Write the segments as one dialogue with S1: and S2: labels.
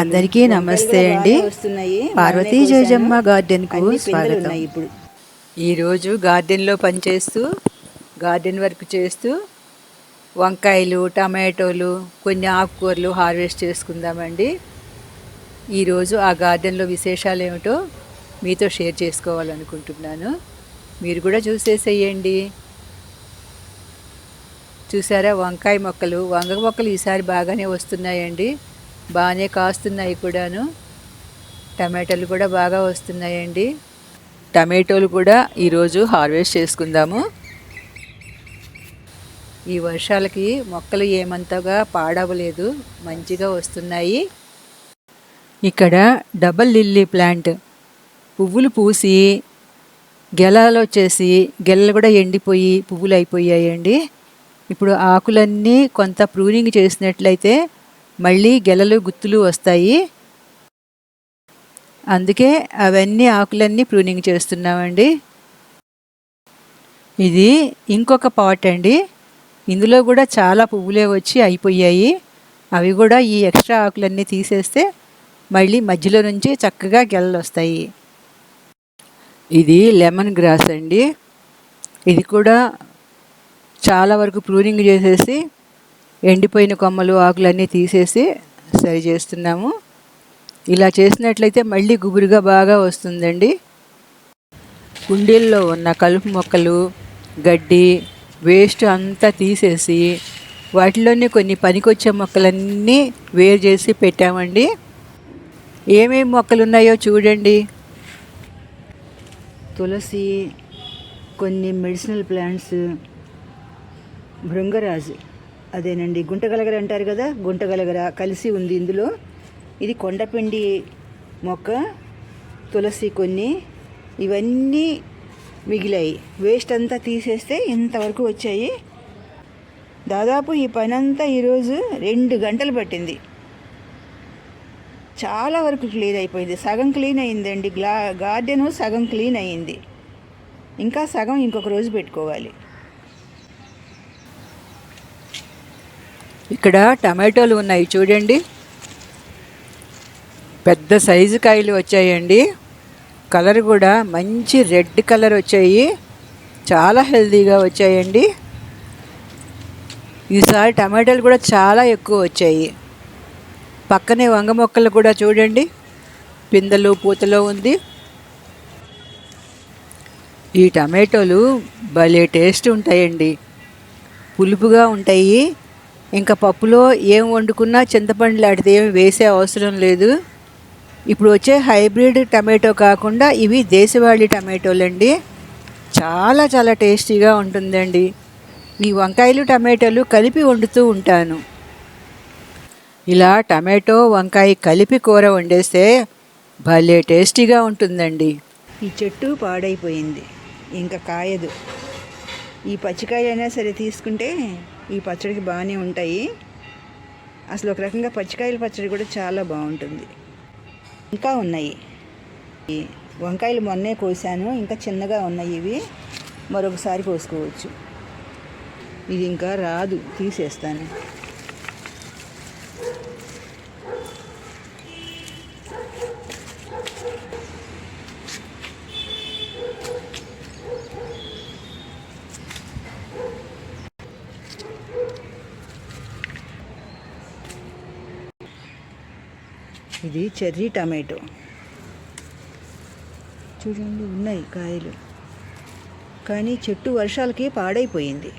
S1: అందరికీ నమస్తే అండి. పార్వతీ జయజమ్మ
S2: అన్ని పిందెలు
S1: స్వాగతం. ఈరోజు గార్డెన్లో పనిచేస్తూ గార్డెన్ వర్క్ చేస్తూ వంకాయలు టమాటోలు కొన్ని ఆకుకూరలు హార్వెస్ట్ చేసుకుందామండి. ఈరోజు ఆ గార్డెన్లో విశేషాలు ఏమిటో మీతో షేర్ చేసుకోవాలనుకుంటున్నాను. మీరు కూడా చూసేసేయండి. చూసారా? వంకాయ మొక్కలు వంగ మొక్కలు ఈసారి బాగానే వస్తున్నాయండి. బాగానే కాస్తున్నాయి కూడాను. టమాటాలు కూడా బాగా వస్తున్నాయండి. టమాటోలు కూడా ఈరోజు హార్వెస్ట్ చేసుకుందాము. ఈ వర్షాలకి మొక్కలు ఏమంతగా పాడవలేదు మంచిగా వస్తున్నాయి. ఇక్కడ డబల్ లిల్లీ ప్లాంట్ పువ్వులు పూసి గెలలు వచ్చేసి గెలలు కూడా ఎండిపోయి పువ్వులు అయిపోయాయండి. ఇప్పుడు ఆకులన్నీ కొంత ప్రూనింగ్ చేసినట్లయితే మళ్ళీ గెలలు గుత్తులు వస్తాయి. అందుకే అవన్నీ ఆకులన్నీ ప్రూనింగ్ చేస్తున్నామండి. ఇది ఇంకొక పాట్ అండి. ఇందులో కూడా చాలా పువ్వులే వచ్చి అయిపోయాయి. అవి కూడా ఈ ఎక్స్ట్రా ఆకులన్నీ తీసేస్తే మళ్ళీ మధ్యలో నుంచి చక్కగా గెలలు వస్తాయి. ఇది లెమన్ గ్రాస్ అండి. ఇది కూడా చాలా వరకు ప్రూనింగ్ చేసేసి ఎండిపోయిన కొమ్మలు ఆకులన్నీ తీసేసి సరి చేస్తున్నాము. ఇలా చేసినట్లయితే మళ్ళీ గుబురుగా బాగా వస్తుందండి. కుండీల్లో ఉన్న కలుపు మొక్కలు గడ్డి వేస్ట్ అంతా తీసేసి వాటిలోనే కొన్ని పనికొచ్చే మొక్కలన్నీ వేరు చేసి పెట్టామండి. ఏమేమి మొక్కలు ఉన్నాయో చూడండి.
S2: తులసి కొన్ని మెడిసినల్ ప్లాంట్స్ భృంగరాజు. అదేనండి గుంటగలగర అంటారు కదా గుంటగలగర కలిసి ఉంది ఇందులో. ఇది కొండపిండి మొక్క తులసి కొన్ని ఇవన్నీ మిగిలాయి. వేస్ట్ అంతా తీసేస్తే ఇంతవరకు వచ్చాయి. దాదాపు ఈ పనంతా ఈరోజు రెండు గంటలు పట్టింది. చాలా వరకు క్లీన్ అయిపోయింది. సగం క్లీన్ అయిందండి. గ్లా గార్డెను సగం క్లీన్ అయ్యింది ఇంకా సగం ఇంకొక రోజు పెట్టుకోవాలి.
S1: ఇక్కడ టమాటోలు ఉన్నాయి చూడండి. పెద్ద సైజు కాయలు వచ్చాయండి. కలర్ కూడా మంచి రెడ్ కలర్ వచ్చాయి. చాలా హెల్తీగా వచ్చాయండి. ఈసారి టమాటాలు కూడా చాలా ఎక్కువ వచ్చాయి. పక్కనే వంగ మొక్కలు కూడా చూడండి. పిందెలు పూతలో ఉంది. ఈ టమాటోలు భలే టేస్ట్ ఉంటాయండి. పులుపుగా ఉంటాయి. ఇంకా పప్పులో ఏం వండుకున్నా చింతపండు లాంటిది ఏమి వేసే అవసరం లేదు. ఇప్పుడు వచ్చే హైబ్రిడ్ టమాటో కాకుండా ఇవి దేశవాళీ టమాటోలండి. చాలా చాలా టేస్టీగా ఉంటుందండి. ఈ వంకాయలు టమాటోలు కలిపి వండుతూ ఉంటాను. ఇలా టమాటో వంకాయ కలిపి కూర వండేస్తే భలే టేస్టీగా ఉంటుందండి.
S2: ఈ చెట్టు పాడైపోయింది. ఇంకా కాయదు. ఈ పచ్చికాయ అయినా సరే తీసుకుంటే ఈ పచ్చడికి బాగానే ఉంటాయి. అసలు ఒక రకంగా పచ్చికాయల పచ్చడి కూడా చాలా బాగుంటుంది. ఇంకా ఉన్నాయి. ఈ వంకాయలు మొన్నే కోసాను. ఇంకా చిన్నగా ఉన్నాయి ఇవి. మరొకసారి కోసుకోవచ్చు. ఇది ఇంకా రాదు. తీసేస్తాను. ఇది చెర్రీ టమాటో. చూడండి ఉన్నాయి కాయలు. కానీ చెట్టు వర్షాలకి పాడైపోయింది.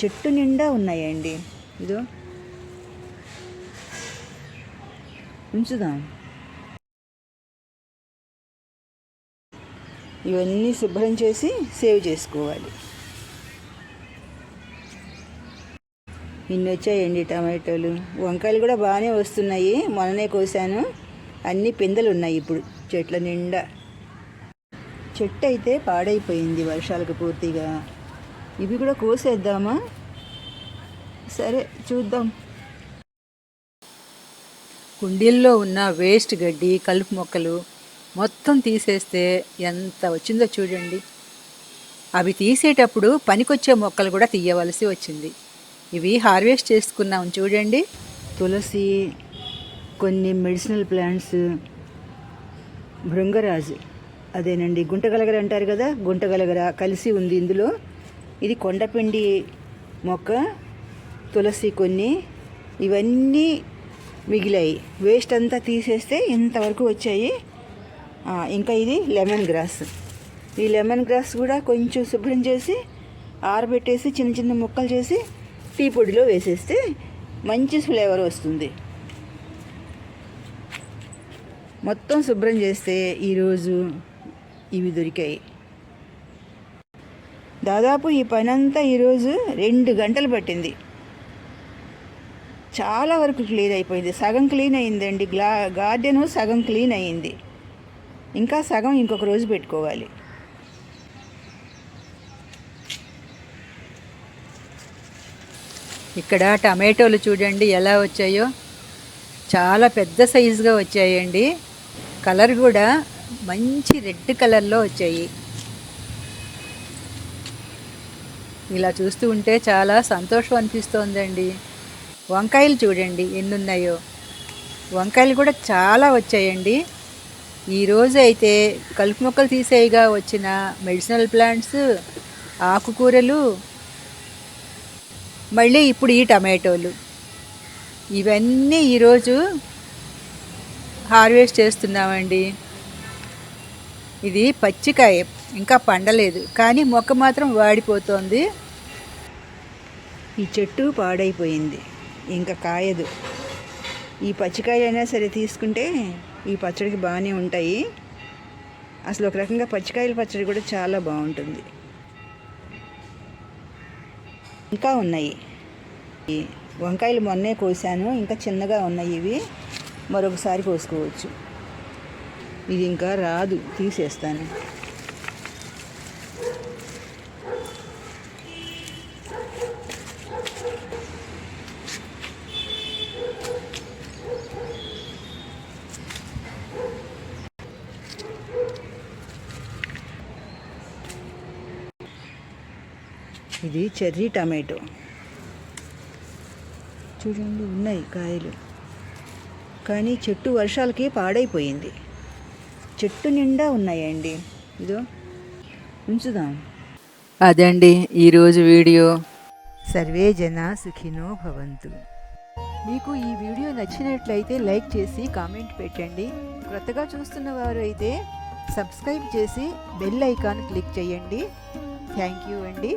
S2: చెట్టు నిండా ఉన్నాయండి. ఇదో. ఉంచుదాం. ఇవన్నీ శుభ్రం చేసి సేవ్ చేసుకోవాలి. ఇన్ని వచ్చాయండి టమాటోలు. వంకాయలు కూడా బాగానే వస్తున్నాయి. మొన్ననే కోసాను. అన్ని పిందెలు ఉన్నాయి ఇప్పుడు చెట్ల నిండా. చెట్టు అయితే పాడైపోయింది వర్షాలకు పూర్తిగా. ఇవి కూడా కోసేద్దామా? సరే చూద్దాం.
S1: కుండీల్లో ఉన్న వేస్ట్ గడ్డి కలుపు మొక్కలు మొత్తం తీసేస్తే ఎంత వచ్చిందో చూడండి. అవి తీసేటప్పుడు పనికొచ్చే మొక్కలు కూడా తీయవలసి వచ్చింది. ఇవి హార్వెస్ట్ చేసుకున్నాం. చూడండి.
S2: తులసి కొన్ని మెడిసినల్ ప్లాంట్స్ భృంగరాజు. అదేనండి గుంటగలగర అంటారు కదా గుంటగలగర కలిసి ఉంది ఇందులో. ఇది కొండపిండి మొక్క తులసి కొన్ని ఇవన్నీ మిగిలాయి. వేస్ట్ అంతా తీసేస్తే ఇంతవరకు వచ్చాయి. ఇంకా ఇది లెమన్ గ్రాస్. ఈ లెమన్ గ్రాస్ కూడా కొంచెం శుభ్రం చేసి ఆరబెట్టేసి చిన్న చిన్న ముక్కలు చేసి టీ పొడిలో వేసేస్తే మంచి ఫ్లేవర్ వస్తుంది. మొత్తం శుభ్రం చేస్తే ఈరోజు ఇవి దొరికాయి. దాదాపు ఈ పని అంతా ఈరోజు రెండు గంటలు పట్టింది. చాలా వరకు క్లీన్ అయిపోయింది. సగం క్లీన్ అయిందండి. గ్లా గార్డెను సగం క్లీన్ అయ్యింది ఇంకా సగం ఇంకొక రోజు పెట్టుకోవాలి.
S1: ఇక్కడ టమాటోలు చూడండి ఎలా వచ్చాయో. చాలా పెద్ద సైజుగా వచ్చాయండి. కలర్ కూడా మంచి రెడ్ కలర్లో వచ్చాయి. ఇలా చూస్తూ ఉంటే చాలా సంతోషం అనిపిస్తోందండి. వంకాయలు చూడండి ఎన్ని ఉన్నాయో వంకాయలు కూడా చాలా వచ్చాయండి. ఈరోజు అయితే కలుపు మొక్కలు తీసేయగా వచ్చిన మెడిసినల్ ప్లాంట్స్ ఆకుకూరలు మళ్ళీ ఇప్పుడు ఈ టమాటోలు. ఇవన్నీ ఈరోజు హార్వెస్ట్ చేస్తున్నామండి. ఇది పచ్చికాయ ఇంకా పండలేదు కానీ మొక్క మాత్రం వాడిపోతోంది.
S2: ఈ చెట్టు పాడైపోయింది ఇంకా కాయదు. ఈ పచ్చికాయ అయినా సరే తీసుకుంటే ఈ పచ్చడికి బాగానే ఉంటాయి. అసలు ఒక రకంగా పచ్చికాయల పచ్చడి కూడా చాలా బాగుంటుంది. ఇంకా ఉన్నాయి. వంకాయలు మొన్నే కోసాను. ఇంకా చిన్నగా ఉన్నాయి ఇవి. మరొకసారి కోసుకోవచ్చు. ఇది ఇంకా రాదు. తీసేస్తాను. ఇది చెర్రీ టమాటో. చూడండి ఉన్నాయి కాయలు. కానీ చెట్టు వర్షాలకి పాడైపోయింది. చెట్టు నిండా ఉన్నాయండి. ఇదో ఉంచుదాం.
S1: అదండి ఈరోజు వీడియో.
S2: సర్వే జన సుఖినో భవంతు.
S1: మీకు ఈ వీడియో నచ్చినట్లయితే లైక్ చేసి కామెంట్ పెట్టండి. కొత్తగా చూస్తున్న వారు అయితే సబ్స్క్రైబ్ చేసి బెల్ ఐకాన్ క్లిక్ చేయండి. థ్యాంక్ యూ అండి.